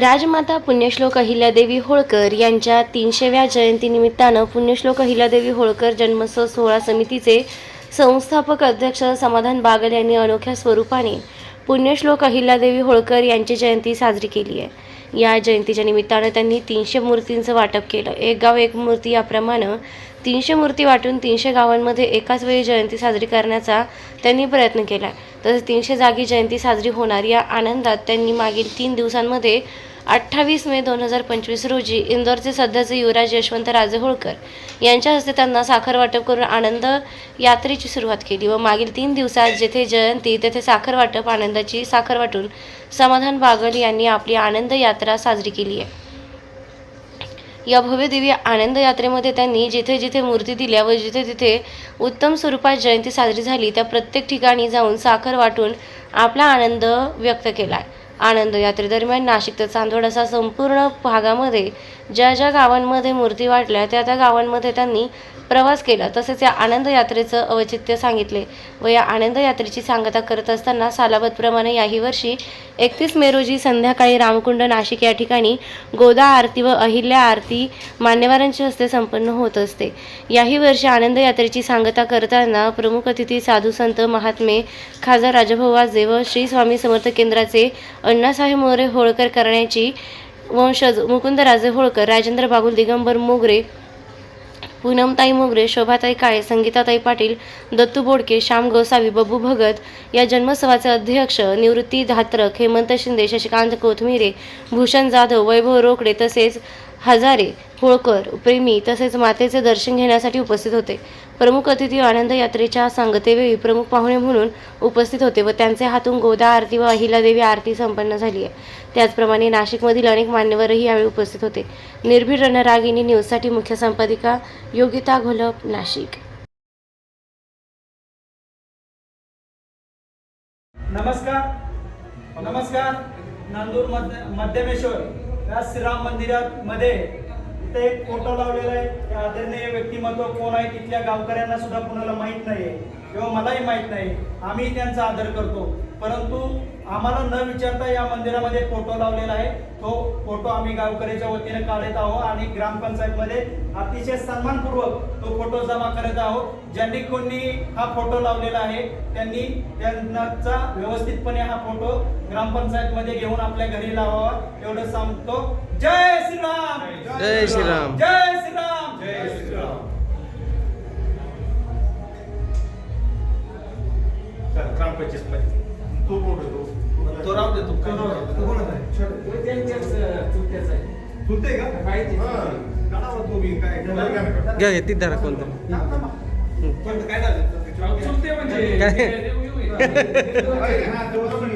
राजमाता पुण्यश्लोक अहिल्यादेवी होळकर यांच्या तीनशेव्या जयंतीनिमित्तानं पुण्यश्लोक अहिल्यादेवी होळकर जन्मोत्सव सोहळा समितीचे संस्थापक अध्यक्ष समाधान बागल यांनी अनोख्या स्वरूपाने पुण्यश्लोक अहिल्यादेवी होळकर यांची जयंती साजरी केली आहे. या जयंतीच्या निमित्तानं त्यांनी तीनशे मूर्तींचं वाटप केलं. एक गाव एक मूर्ती याप्रमाणे तीनशे मूर्ती वाटून तीनशे गावांमध्ये एकाच वेळी जयंती साजरी करण्याचा त्यांनी प्रयत्न केला. तसेच तीनशे जागी जयंती साजरी होणार या आनंदात त्यांनी मागील तीन दिवसांमध्ये अठ्ठावीस मे दोन हजार पंचवीस रोजी इंदोरचे सध्याचे युवराज यशवंत राजे होळकर यांच्या हस्ते त्यांना साखर वाटप करून आनंद यात्रेची सुरुवात केली व मागील तीन दिवसात जेथे जयंती तेथे साखर वाटप आनंदाची साखर वाटून समाधान बागल यांनी आपली आनंद यात्रा साजरी केली आहे. या भव्य दिव्य आनंद यात्रेमध्ये त्यांनी जिथे जिथे मूर्ती दिल्या व जिथे तिथे उत्तम स्वरूपात जयंती साजरी झाली त्या प्रत्येक ठिकाणी जाऊन साखर वाटून आपला आनंद व्यक्त केला आनंद यात्रेदरम्यान नाशिक तर चांदवड असा संपूर्ण भागामध्ये ज्या ज्या गावांमध्ये मूर्ती वाटल्या त्या त्या गावांमध्ये त्यांनी प्रवास केला. तसेच या आनंद यात्रेचं औचित्य सांगितले व या आनंद यात्रेची सांगता करत असताना सालाबतप्रमाणे याही वर्षी एकतीस मे रोजी संध्याकाळी रामकुंड नाशिक या ठिकाणी गोदा आरती व अहिल्या आरती मान्यवरांच्या हस्ते संपन्न होत असते. याही वर्षी आनंद यात्रेची सांगता करताना प्रमुख अतिथी साधू संत महात्मे खासदार राजभाऊ वाजे व श्री स्वामी समर्थ केंद्राचे अण्णासाहेब मोरे होळकर करण्याची वंशज मुकुंदराजे होळकर राजेंद्र बागुल दिगंबर मोगरे पूनमताई मोगरे शोभाताई काळे संगीताताई पाटील दत्तू बोडके श्याम गोसावी बब्बू भगत या जन्मोत्सवाचे अध्यक्ष निवृत्ती धात्रक हेमंत शिंदे शशिकांत कोथमिरे भूषण जाधव वैभव रोकडे तसेच हजारे होळकर प्रेमी तसेच मातेचे दर्शन घेण्यासाठी उपस्थित होते. प्रमुख अतिथी आनंद यात्रेच्या सांगतेवेळी प्रमुख पाहुणे म्हणून उपस्थित होते व त्यांचे हातून गोदा आरती व अहिलादेवी आरती संपन्न झाली आहे. त्याचप्रमाणे नाशिकमधील अनेक मान्यवरही यावेळी उपस्थित होते. निर्भीड रणरागिणी न्यूजसाठी मुख्य संपादिका योगिता घोलप नाशिक. नमस्कार. नमस्कार. नांदूर मध्य मध्यमेश्वर. या श्रीराम मंदिरामध्ये इथे एक फोटो लावलेला आहे. आदरणीय व्यक्तिमत्व कोण आहे तिथल्या गावकऱ्यांना सुद्धा कुणाला माहीत नाही आहे किंवा मलाही माहीत नाही आम्ही त्यांचा आदर करतो. परंतु आम्हाला न विचारता या मंदिरामध्ये फोटो लावलेला आहे. तो फोटो आम्ही गावकऱ्याच्या वतीने काढत आहोत आणि ग्रामपंचायतमध्ये अतिशय सन्मानपूर्वक तो फोटो जमा करत आहोत. ज्यांनी कोणी हा फोटो लावलेला आहे त्यांनी त्यांचा व्यवस्थितपणे हा फोटो ग्रामपंचायतमध्ये घेऊन आपल्या घरी लावावा. एवढं सांगतो. जय श्रीराम! जय श्रीराम. जय ग्रामपंचायत मध्ये. तो कोण आहे तो. तो राव देतो तो कोण आहे. चुलते का? हा. काढावा तो बी काय घ्या घ्या ती धरा कोणतं. कोणतं काय झालं? चुलते म्हणजे काय? हा, तो कोण